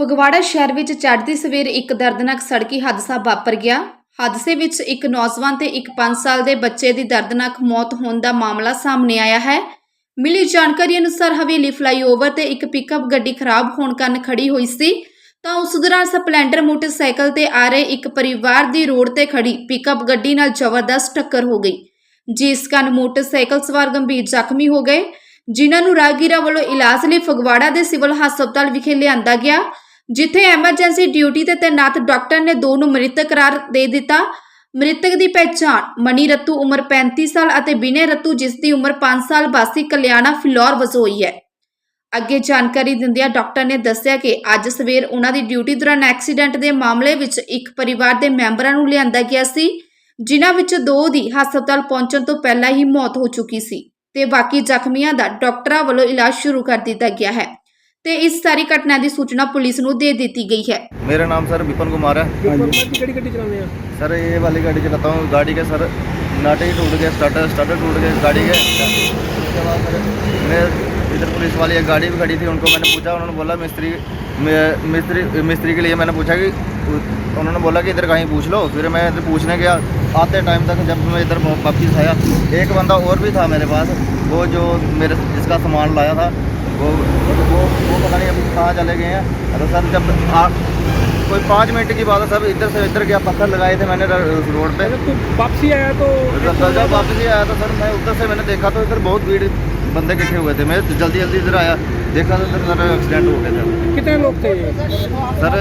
ਫਗਵਾੜਾ ਸ਼ਹਿਰ ਵਿੱਚ ਚੜ੍ਹਦੀ ਸਵੇਰ ਇੱਕ ਦਰਦਨਾਕ ਸੜਕੀ ਹਾਦਸਾ ਵਾਪਰ ਗਿਆ। ਹਾਦਸੇ ਵਿੱਚ ਇੱਕ ਨੌਜਵਾਨ ਤੇ ਇੱਕ 5 ਸਾਲ ਦੇ ਬੱਚੇ ਦੀ ਦਰਦਨਾਕ ਮੌਤ ਹੋਣ ਦਾ ਮਾਮਲਾ ਸਾਹਮਣੇ ਆਇਆ ਹੈ। ਮਿਲੀ ਜਾਣਕਾਰੀ ਅਨੁਸਾਰ ਹਵੇਲੀ ਫਲਾਈਓਵਰ ਤੇ ਇੱਕ ਪਿਕਅਪ ਗੱਡੀ ਖਰਾਬ ਹੋਣ ਕਾਰਨ ਖੜੀ ਹੋਈ ਸੀ। ਤਾਂ ਉਸ ਦੌਰਾਨ ਸਪਲੈਂਡਰ ਮੋਟਰਸਾਈਕਲ ਤੇ ਆ ਰਹੇ ਇੱਕ ਪਰਿਵਾਰ ਦੀ ਰੋਡ ਤੇ ਖੜੀ ਪਿਕਅਪ ਗੱਡੀ ਨਾਲ ਜ਼ਬਰਦਸਤ ਟੱਕਰ ਹੋ ਗਈ, ਜਿਸ ਕਾਰਨ ਮੋਟਰਸਾਈਕਲ ਸਵਾਰ ਗੰਭੀਰ ਜ਼ਖਮੀ ਹੋ ਗਏ, ਜਿਨ੍ਹਾਂ ਨੂੰ ਰਾਹਗੀਰਾਂ ਵੱਲੋਂ ਇਲਾਜ ਲਈ ਫਗਵਾੜਾ ਦੇ ਸਿਵਲ ਹਸਪਤਾਲ ਵਿਖੇ ਲਿਆਂਦਾ ਗਿਆ। ਜਿੱਥੇ ਐਮਰਜੈਂਸੀ ਡਿਊਟੀ ਤੇ ਤੈਨਾਤ ਡਾਕਟਰ ਨੇ ਦੋ ਨੂੰ ਮ੍ਰਿਤਕ ਕਰਾਰ ਦੇ ਦਿੱਤਾ। ਮ੍ਰਿਤਕ ਦੀ ਪਹਿਚਾਣ ਮਨੀ ਰਤੂ ਉਮਰ 35 ਸਾਲ ਅਤੇ ਬਿਨੇ ਰਤੂ ਜਿਸ ਦੀ ਉਮਰ 5 ਸਾਲ ਵਾਸੀ ਕਲਿਆਣਾ ਫਿਲੌਰ ਵਜੋਂ ਹੋਈ ਹੈ। ਅੱਗੇ ਜਾਣਕਾਰੀ ਦਿੰਦਿਆਂ ਡਾਕਟਰ ਨੇ ਦੱਸਿਆ ਕਿ ਅੱਜ ਸਵੇਰ ਉਹਨਾਂ ਦੀ ਡਿਊਟੀ ਦੌਰਾਨ ਐਕਸੀਡੈਂਟ ਦੇ ਮਾਮਲੇ ਵਿੱਚ ਇੱਕ ਪਰਿਵਾਰ ਦੇ ਮੈਂਬਰਾਂ ਨੂੰ ਲਿਆਂਦਾ ਗਿਆ ਸੀ, ਜਿਨ੍ਹਾਂ ਵਿੱਚ ਦੋ ਦੀ ਹਸਪਤਾਲ ਪਹੁੰਚਣ ਤੋਂ ਪਹਿਲਾਂ ਹੀ ਮੌਤ ਹੋ ਚੁੱਕੀ ਸੀ ਤੇ ਬਾਕੀ ਜ਼ਖਮੀਆਂ ਦਾ ਡਾਕਟਰਾਂ ਵੱਲੋਂ ਇਲਾਜ ਸ਼ੁਰੂ ਕਰ ਦਿੱਤਾ ਗਿਆ ਹੈ। ਤੇ ਇਸ ਸਾਰੀ ਘਟਨਾ ਦੀ ਸੂਚਨਾ ਪੁਲਿਸ ਨੂੰ ਦੇ ਦਿੱਤੀ ਗਈ ਹੈ मेरा नाम सर विपिन कुमार है की गड़ी गड्डी चलाने हैं सर ये वाली गाड़ी चलाता हूँ गाड़ी के सर नाटे ही टूट गए स्टार्टर स्टार्टर टूट गए गाड़ी के उसके बाद सर मैं इधर पुलिस वाली एक गाड़ी भी खड़ी थी उनको मैंने पूछा उन्होंने बोला मिस्त्री मैं- मिस्त्री मिस्त्री के लिए मैंने पूछा कि उन्होंने बोला कि इधर कहीं पूछ लो फिर मैं इधर पूछने गया आते टाइम तक जब मैं इधर वापस आया एक बंदा और भी था मेरे पास वो जो मेरे जिसका सामान लाया था वो वो वो पता नहीं अभी कहाँ चले गए हैं तो सर जब आ, कोई पाँच मिनट की बात है सब इधर से इधर गया पत्थर लगाए थे मैंने र- उस रोड पे अगर तू वापसी आया तो जब जब वापस ही आया तो सर मैं उधर से मैंने देखा तो इधर बहुत भीड़ बंदे इकट्ठे हुए थे मैं जल्दी जल्दी इधर आया देखा तो इधर सर एक्सीडेंट हो गया था कितने लोग थे ये सर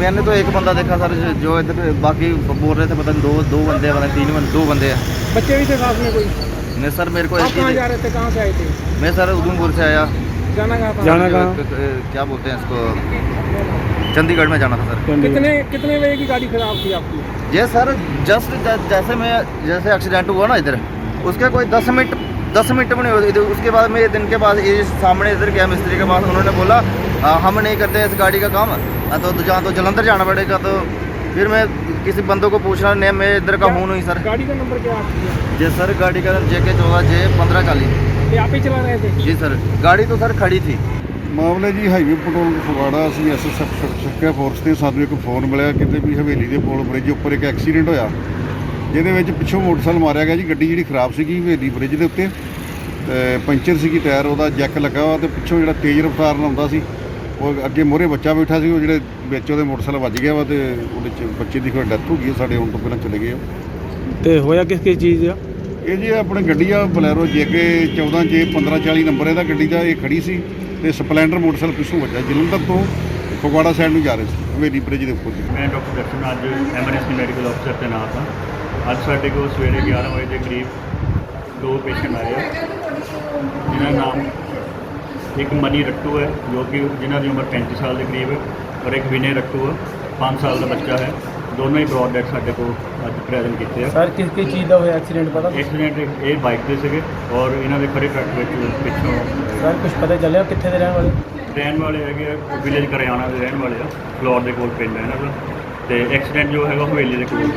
मैंने तो एक बंदा देखा सर जो- जो इधर बाकी बोल रहे थे पता नहीं दो दो बंदे पता नहीं तीन बंदे दो बंदे हैं बच्चे भी थे साथ में कोई नहीं सर मेरे को आप एक कहाँ ही जा रहे थे कहाँ से आए थे मैं सर उधमपुर से आया जाना कहाँ था? जाना कहाँ? क- क- क्या बोलते हैं इसको? चंडीगढ़ में जाना था सर। कितने कितने बजे की गाड़ी खराब थी आपकी? ये सर जस्ट जैसे मैं जैसे एक्सीडेंट हुआ ना इधर उसके कोई दस मिनट दस मिनट में नहीं उसके बाद मेरे दिन के बाद ये सामने इधर गया मिस्त्री के पास उन्होंने बोला "आ, हम नहीं करते इस गाड़ी का काम तो जहाँ तो जलंधर जाना पड़ेगा तो फिर मैं किसी बंदों को पूछ रहा नहीं मैं इधर का हूँ नहीं सर। गाड़ी का नंबर क्या जी सर गाड़ी का जे के चौदह जे पंद्रह चालीस। ये आप ही चला रहे थे जी सर गाड़ी तो सर खड़ी थी ਮਾਮਲੇ ਜੀ ਹਾਈਵੇ ਪੈਟਰੋਲ ਫਗਵਾੜਾ ਅਸੀਂ ਐਸਐਸਐਫ ਸੁਰੱਖਿਆ ਫੋਰਸ ਤੇ ਸਾਨੂੰ ਇੱਕ ਫੋਨ ਮਿਲਿਆ ਕਿਤੇ ਵੀ ਹਵੇਲੀ ਦੇ ਪੁਲ ਬ੍ਰਿਜ ਉੱਪਰ ਇੱਕ ਐਕਸੀਡੈਂਟ ਹੋਇਆ ਜਿਹਦੇ ਵਿੱਚ ਪਿੱਛੋਂ ਮੋਟਰਸਾਈਕਲ ਮਾਰਿਆ ਗਿਆ ਜੀ ਗੱਡੀ ਜਿਹੜੀ ਖਰਾਬ ਸੀਗੀ ਹਵੇਲੀ ਬ੍ਰਿਜ ਦੇ ਉੱਤੇ ਤੇ ਪੰਚਰ ਸੀਗੀ ਟਾਇਰ ਉਹਦਾ ਜੈਕ ਲੱਗਾ ਵਾ ਤੇ ਪਿੱਛੋਂ ਜਿਹੜਾ ਤੇਜ਼ ਰਫ਼ਤਾਰ ਨਾਲ ਆਉਂਦਾ ਸੀ ਉਹ ਅੱਗੇ ਮੋਹਰੇ ਬੱਚਾ ਬੈਠਾ ਸੀ ਉਹ ਜਿਹੜੇ ਵਿੱਚ ਉਹਦੇ ਮੋਟਰਸਾਈਕਲ ਵੱਜ ਗਿਆ ਵਾ ਤੇ ਉਹਦੇ ਚ ਬੱਚੇ ਦੀ ਕੋਈ ਡੈਥ ਹੋ ਗਈ ਸਾਡੇ ਆਉਣ ਤੋਂ ਪਹਿਲਾਂ ਚਲੇ ਗਏ ਉਹ ਤੇ ਹੋਇਆ ਕਿਸ ਕਿਸ ਚੀਜ਼ ਦਾ ਇਹ ਜੀ ਆਪਣੇ ਗੱਡੀ ਆ ਬਲੈਰੋ ਜੇਕੇ 14 ਜੇ 1540 ਨੰਬਰ ਇਹਦਾ ਗੱਡੀ ਦਾ ਇਹ ਖੜੀ ਸੀ ਤੇ ਸਪਲੈਂਡਰ ਮੋਟਰਸਾਈਕਲ ਪਿੱਛੋਂ ਵੱਜਾ ਜਲੰਧਰ ਤੋਂ ਫਗਵਾੜਾ ਸਾਈਡ ਨੂੰ ਜਾ ਰਹੇ ਸੀ, ਹਵੇਲੀ ਬ੍ਰਿਜ ਦੇ ਉੱਪਰ ਜੀ। ਮੈਂ ਡਾਕਟਰ ਦਰਸ਼ਨ ਅੱਜ ਐਮਰਜੈਂਸੀ ਮੈਡੀਕਲ ਅਫਸਰ ਤੈਨਾਤ ਹਾਂ ਅੱਜ ਸਾਡੇ ਕੋਲ ਸਵੇਰੇ 11 ਵਜੇ ਦੇ ਕਰੀਬ ਦੋ ਪੇਸ਼ੈਂਟ ਆਏ ਆ ਜਿਹਨਾਂ ਦਾ ਨਾਮ ਇੱਕ ਮਨੀ ਰੱਟੂ ਹੈ, ਜੋ ਕਿ ਜਿਨ੍ਹਾਂ ਦੀ ਉਮਰ 35 ਸਾਲ ਦੇ ਕਰੀਬ ਹੈ, ਔਰ ਇੱਕ ਵਿਨੇ ਰੱਟੂ ਹੈ 5 ਸਾਲ ਦਾ ਬੱਚਾ ਹੈ। ਦੋਨੋਂ ਹੀ ਬ੍ਰੌਡ ਡੈਡ ਸਾਡੇ ਕੋਲ ਅੱਜ ਪ੍ਰੈਜ਼ੈਂਟ ਕੀਤੇ ਆ। ਸਰ ਕਿਸ ਕਿਸ ਚੀਜ਼ ਦਾ ਹੋਇਆ ਐਕਸੀਡੈਂਟ ਪਤਾ? ਐਕਸੀਡੈਂਟ ਇਹ ਬਾਈਕ ਤੇ ਸੀਗੇ ਔਰ ਇਹਨਾਂ ਦੇ ਖੜੇ ਟਰੱਕ ਵਿੱਚ ਪਿੱਛੋਂ ਸਰ ਕੁਝ ਪਤਾ ਚੱਲਿਆ ਕਿੱਥੇ ਦੇ ਰਹਿਣ ਵਾਲੇ? ਰਹਿਣ ਵਾਲੇ ਹੈਗੇ ਆ ਵਿਲੇਜ ਕਰਿਆਣਾ ਦੇ ਰਹਿਣ ਵਾਲੇ ਆ। ਫਲੋਰ ਦੇ ਕੋਲ ਪਿੰਡ ਹੈ ਇਹਨਾਂ ਦਾ। ਤੇ ਐਕਸੀਡੈਂਟ ਜੋ ਹੈਗਾ ਹਵੇਲੀ ਦੇ ਕੋਲ।